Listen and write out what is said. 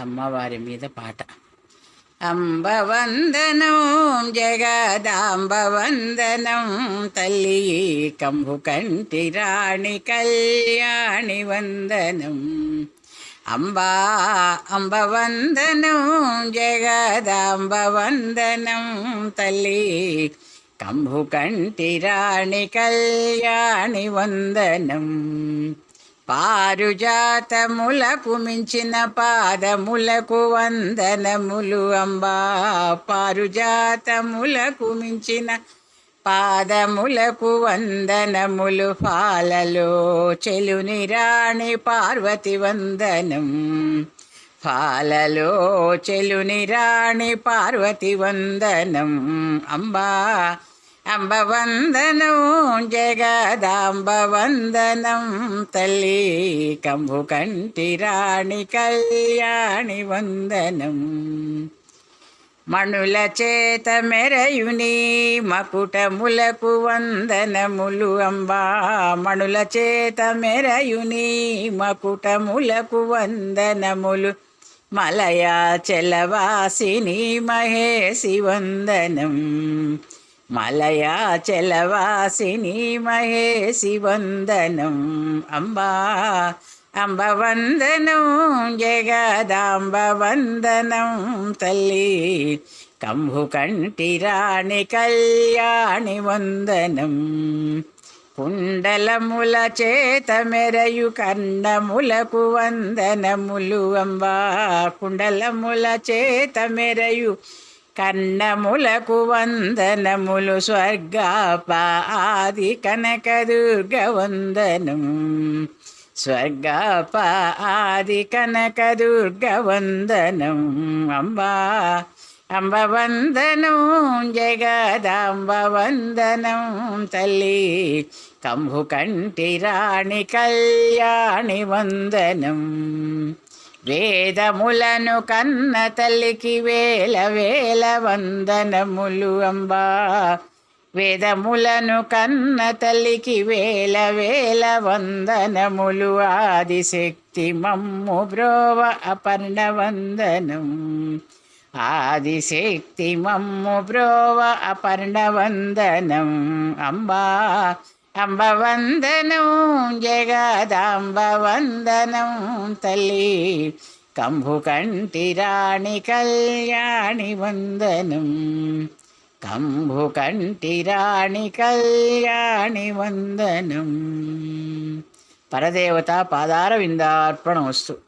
అమ్మవారి మీద పాట అంబవందనం జగదాంబవందనం తల్లి కంబు కంటి రాణి కళ్యాణి వందనం అంబా అంబవందనం జగదాంబవందనం తల్లి. కంభు కంటి రాణి కళ్యాణి వందనం. పారుజాతములకు మించిన పాదములకు వందనములు అంబా. పారుజాతములకు మించిన పాదములకు వందనములు పాలలో చెలుని రాణి పార్వతి వందనం. పాలలో చెలుని రాణి పార్వతి వందనం. అంబా అంబ వందనం జగదాంబ వందనం. తల్లి కంబు కంటి రాణి కళ్యాణి వందనం. మణుల చేత మెరయుని మకుటములకు వందనములు అంబా. మణుల చేత మెరయుని మకుటములకు వందనములు. మలయా చలవాసిని మహేసి వందనం. మలయా చలవాసిని మహేసి వందనం. అంబా. అంబ వందనం జగదాంబ వందనం తల్లి. కంభు కంటి రాణి కళ్యాణి వందనం. కుండలముల చేత మెరయు కన్నములకు వందనములు అంబా. కుండలముల చేత మెరయు కన్నములకు వందనములు స్వర్గాప. ఆది కనకదుర్గ వందనం. స్వర్గాప ఆది కనకదుర్గ వందనం అంబా అంబ వందనం జగదాంబ వందనం తల్లి. కంభు కంటి రాణి కళ్యాణి వందనం. వేదములను కన్న తల్లికి వేల వేల వందనములు అంబా. వేదములను కన్న తల్లికి వేల వేల వందనములు ఆదిశక్తి మమ్ము బ్రోవ అపర్ణ వందనం. ఆదిశక్తి మమ్ము బ్రోవ అపర్ణ వందనం. అంబా అంబ వందనం జగదాంబ వందనం తల్లి. కంభు కంటి రాణి కళ్యాణి వందనం. కంభు కంటిరాణి కళ్యాణి వందనం. పరదేవత పాదార విందార్పణ వస్తు